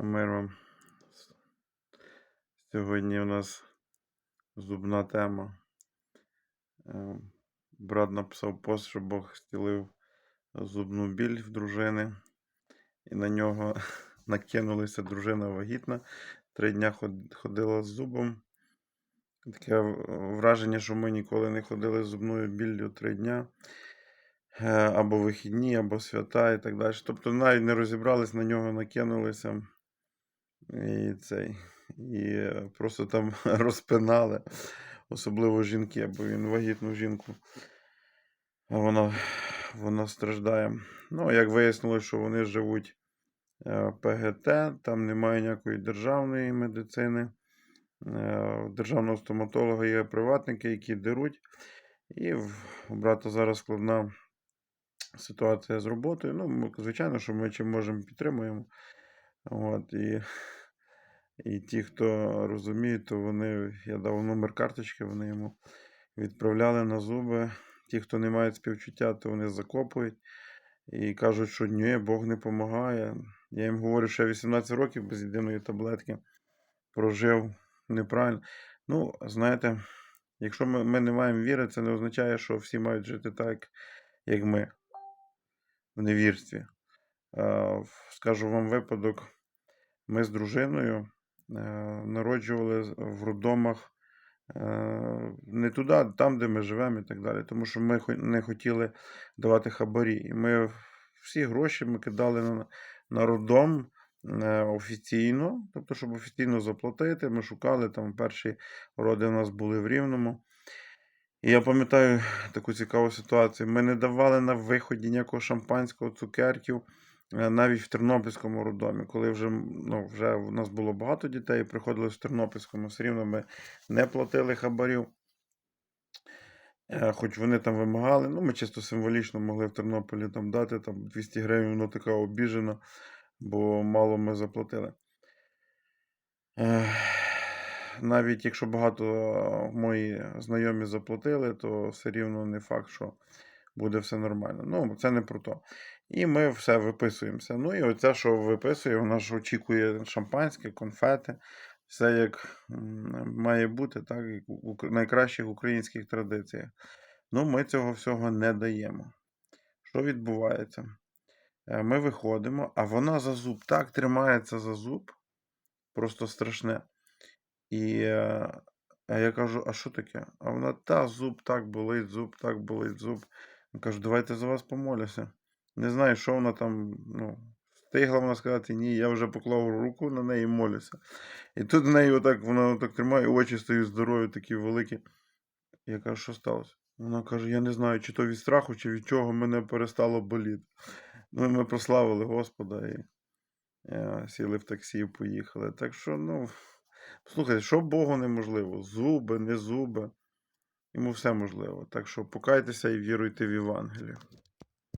Мир вам. Сьогодні у нас зубна тема. Е, Брат написав пост, що Бог зцілив зубну біль в дружини, і на нього накинулися дружина вагітна. Три дня ходила з зубом. Таке враження, що ми ніколи не ходили з зубною біллю три дня. Е, Або вихідні, або свята і так далі. Тобто навіть не розібрались, на нього накинулися. І цей. І е, просто там розпинали, особливо жінки, бо він вагітну жінку. А вона, вона страждає. Ну, як вияснилось, що вони живуть е, ПГТ, там немає ніякої державної медицини. Е, державного стоматолога є приватники, які деруть. І в брата зараз складна ситуація з роботою. Ну, звичайно, що ми чим можемо підтримуємо. От, і, і ті, хто розуміє, то вони, я дав номер карточки, вони йому відправляли на зуби. Ті, хто не мають співчуття, то вони закопують і кажуть, що ні, Бог не допомагає. Я їм говорю, що я 18 років без єдиної таблетки прожив неправильно. Ну, знаєте, якщо ми, ми не маємо віри, це не означає, що всі мають жити так, як ми в невірстві. Е, Скажу вам випадок. Ми з дружиною е, народжували в роддомах е, не туди, там, де ми живемо і так далі. Тому що ми не хотіли давати хабарі. І ми всі гроші ми кидали на, на роддом офіційно, тобто, щоб офіційно заплатити. Ми шукали там перші роди у нас були в Рівному. І я пам'ятаю таку цікаву ситуацію. Ми не давали на виході ніякого шампанського, цукерків, навіть в Тернопільському роддомі. Коли вже, ну, вже в нас було багато дітей, приходилось в Тернопільському, все рівно ми не платили хабарів. Е, Хоч вони там вимагали, ну ми чисто символічно могли в Тернополі там дати там 200 гривень, воно така обіжена, бо мало ми заплатили. Навіть якщо багато е, мої знайомі заплатили, то все рівно не факт, що буде все нормально. Ну, це не про то. І ми все виписуємося. Ну і оця, що виписує, вона ж очікує шампанське, конфети, все як має бути, так, у найкращих українських традиціях. Ну, ми цього всього не даємо. Що відбувається? Е, Ми виходимо, а вона за зуб так тримається за зуб, просто страшне. І е, а я кажу, а що таке? А вона, та зуб так болить, зуб так болить, зуб. Я кажу, давайте за вас помолюся. Не знаю, що вона там, ну, встигла вона сказати, ні, я вже поклав руку на неї і молюся. І тут в неї отак, вона отак тримає, очі стають здорові, такі великі. Я кажу, що сталося? Вона каже, я не знаю, чи то від страху, чи від чого мене перестало боліти. Ну, ми прославили Господа і е, сіли в таксі і поїхали. Так що, ну, слухайте, що Богу неможливо? Зуби, не зуби. Йому все можливо. Так що покайтеся і віруйте в Євангелію.